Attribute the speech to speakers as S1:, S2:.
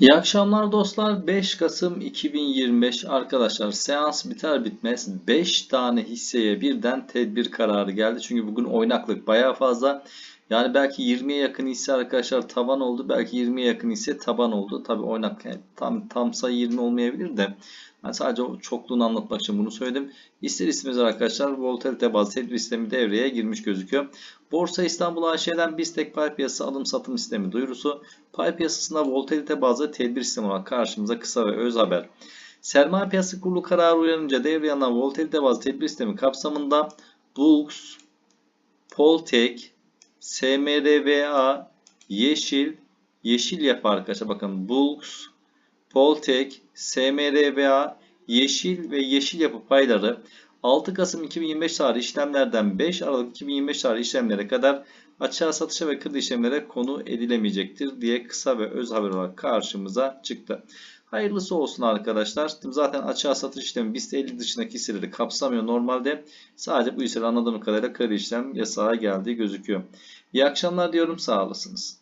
S1: İyi akşamlar dostlar. 5 Kasım 2025 arkadaşlar seans biter bitmez 5 tane hisseye birden tedbir kararı geldi. Çünkü bugün oynaklık bayağı fazla. Yani belki 20'ye yakın hisse arkadaşlar taban oldu. Belki 20'ye yakın hisse taban oldu. Tabi oynak yani tam tam sayı 20 olmayabilir de. Ben sadece o çokluğunu anlatmak için bunu söyledim. İster istemez arkadaşlar volatilite bazlı tedbir sistemi devreye girmiş gözüküyor. Borsa İstanbul AŞ'den BISTEK pay piyasası alım satım sistemi duyurusu. Pay piyasasında volatilite bazlı tedbir sistemi olarak karşımıza kısa ve öz haber. Sermaye piyasası kurulu kararı uyanınca devreye alınan volatilite bazlı tedbir sistemi kapsamında Bulks, Poltek, SMRVA, Yeşil, Yeşil yapı arkadaşlar. Bakın Bulks, Poltek, SMRVA, Yeşil ve Yeşil yapı payları 6 Kasım 2025 tarihi işlemlerden 5 Aralık 2025 tarihi işlemlere kadar açığa satışa ve kredi işlemlere konu edilemeyecektir diye kısa ve öz haber olarak karşımıza çıktı. Hayırlısı olsun arkadaşlar. Zaten açığa satış işlemi BIST 50 dışındaki hisseleri kapsamıyor normalde. Sadece bu hisseler anladığım kadarıyla kredi işlem yasağa geldiği gözüküyor. İyi akşamlar diyorum sağ olasınız.